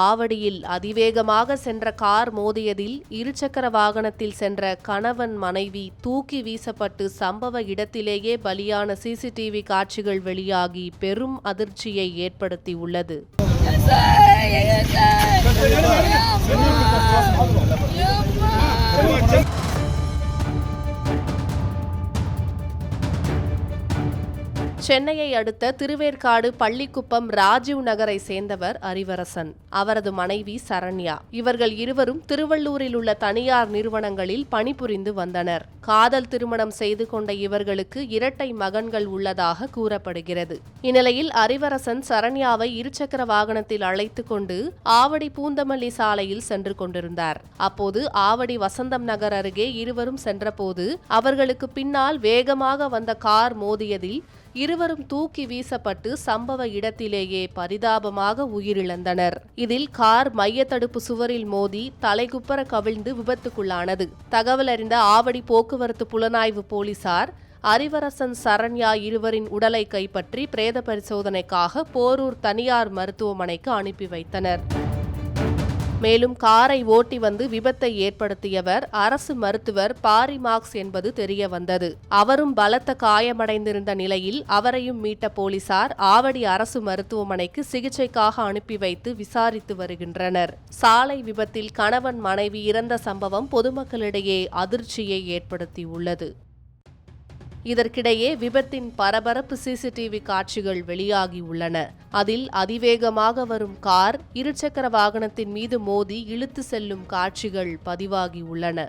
ஆவடியில் அதிவேகமாக சென்ற கார் மோதியதில் இருசக்கர வாகனத்தில் சென்ற கணவன் மனைவி தூக்கி வீசப்பட்டு சம்பவ இடத்திலேயே பலியான சிசிடிவி காட்சிகள் வெளியாகி பெரும் அதிர்ச்சியை ஏற்படுத்தியுள்ளது சென்னையை அடுத்த திருவேற்காடு பள்ளிக்குப்பம் ராஜீவ் நகரை சேர்ந்தவர் அறிவரசன் அவரது மனைவி சரண்யா. இவர்கள் இருவரும் திருவள்ளூரில் உள்ள தனியார் நிறுவனங்களில் பணிபுரிந்து வந்தனர். காதல் திருமணம் செய்து கொண்ட இவர்களுக்கு இரட்டை மகன்கள் உள்ளதாக கூறப்படுகிறது. இந்நிலையில் அறிவரசன் சரண்யாவை இருசக்கர வாகனத்தில் அழைத்து கொண்டு ஆவடி பூந்தமல்லி சாலையில் சென்று கொண்டிருந்தார். அப்போது ஆவடி வசந்தம் நகர் அருகே இருவரும் சென்றபோது அவர்களுக்கு பின்னால் வேகமாக வந்த கார் மோதியதில் இருவரும் தூக்கி வீசப்பட்டு சம்பவ இடத்திலேயே பரிதாபமாக உயிரிழந்தனர். இதில் கார் மையத்தடுப்பு சுவரில் மோதி தலைகுப்பர கவிழ்ந்து விபத்துக்குள்ளானது. தகவல் அறிந்த ஆவடி போக்குவரத்து புலனாய்வு போலீசார் அறிவரசன் சரண்யா இருவரின் உடலை கைப்பற்றி பிரேத பரிசோதனைக்காக போரூர் தனியார் மருத்துவமனைக்கு அனுப்பி வைத்தனர். மேலும் காரை ஓட்டி வந்து விபத்தை ஏற்படுத்தியவர் அரசு மருத்துவர் பாரி மார்க்ஸ் என்பது தெரிய வந்தது. அவரும் பலத்த காயமடைந்திருந்த நிலையில் அவரையும் மீட்ட போலீசார் ஆவடி அரசு மருத்துவமனைக்கு சிகிச்சைக்காக அனுப்பி வைத்து விசாரித்து வருகின்றனர். சாலை விபத்தில் கணவன் மனைவி இறந்த சம்பவம் பொதுமக்களிடையே அதிர்ச்சியை ஏற்படுத்தியுள்ளது. இதற்கிடையே விபத்தின் பரபரப்பு சிசிடிவி காட்சிகள் வெளியாகி உள்ளன அதில் அதிவேகமாக வரும் கார் இருசக்கர வாகனத்தின் மீது மோதி இழுத்து செல்லும் காட்சிகள் பதிவாகியுள்ளன.